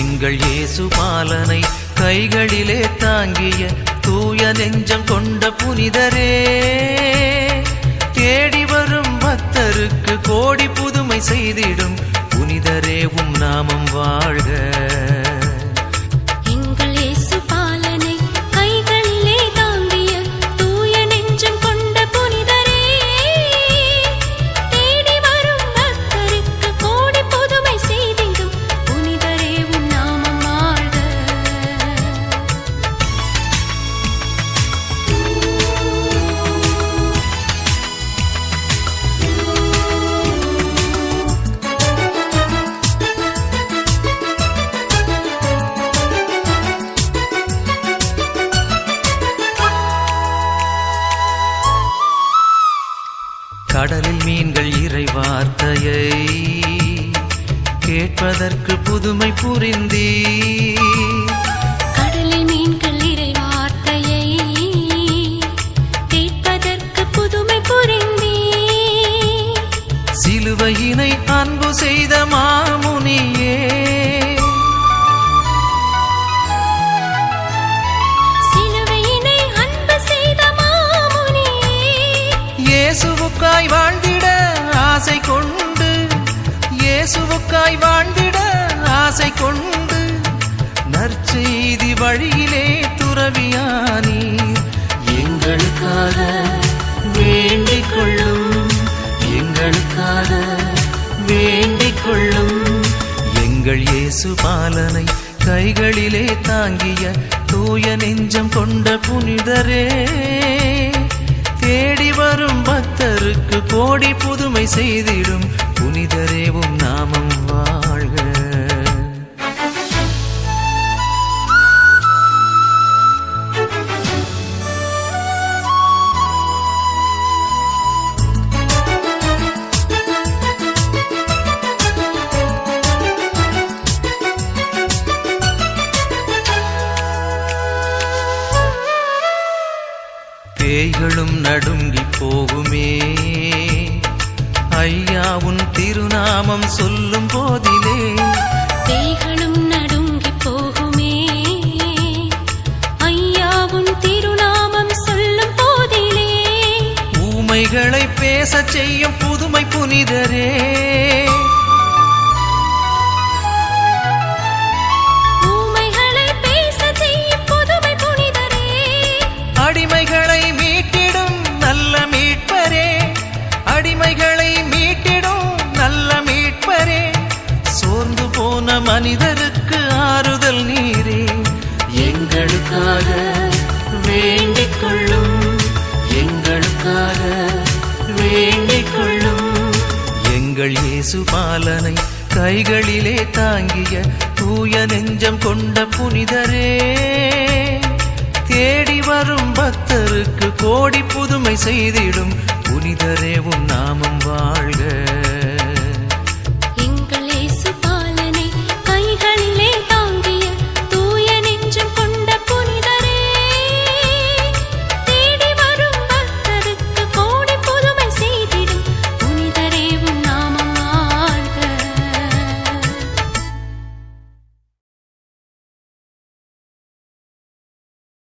எங்கள் இயேசு பாலனை கைகளிலே தாங்கிய தூய நெஞ்சம் கொண்ட புனிதரே. தேடி வரும் பக்தருக்கு கோடி புதுமை செய்திடும். புனிதரே உம் நாமம் வாழ்க. கடலில் மீன்கள் இறை வார்த்தையை கேட்பதற்கு புதுமை புரிந்தீ கடலில் மீன்கள் இறை வார்த்தையை கேட்பதற்கு புதுமை புரிந்தீ சிலுவையினை அன்பு செய்த இயேசுவுக்காய் வாழ்ந்திட ஆசை கொண்டு நற்செய்தி வழியிலே துறவியானீர். எங்களுக்காக வேண்டிக் கொள்ளும் எங்களுக்காக வேண்டிக் கொள்ளும் எங்கள் இயேசு பாலனை கைகளிலே தாங்கிய தூய நெஞ்சம் கொண்ட புனிதரே. தேடி வரும் பக்தருக்கு கோடி புதுமை செய்திடும் புனிதரேவும் நாமம் வாழ்க. பேய்களும் நடுங்கி போகுமே. ஐயா உன் திருநாமம் சொல்லும் போதிலே. பேய்களும் நடுங்கி போகுமே. ஐயாவும் திருநாமம் சொல்லும் போதிலே. ஊமைகளை பேசச் செய்யும் புதுமை புனிதரே. மனிதருக்கு ஆறுதல் நீரே. எங்களுக்காக வேண்டிக் கொள்ளும் எங்களுக்காக வேண்டிக் கொள்ளும் எங்கள் இயேசு பாலனை கைகளிலே தாங்கிய தூய நெஞ்சம் கொண்ட புனிதரே. தேடி வரும் பக்தருக்கு கோடி புதுமை செய்திடும் புனிதரே உன் நாமம் வாழ்க.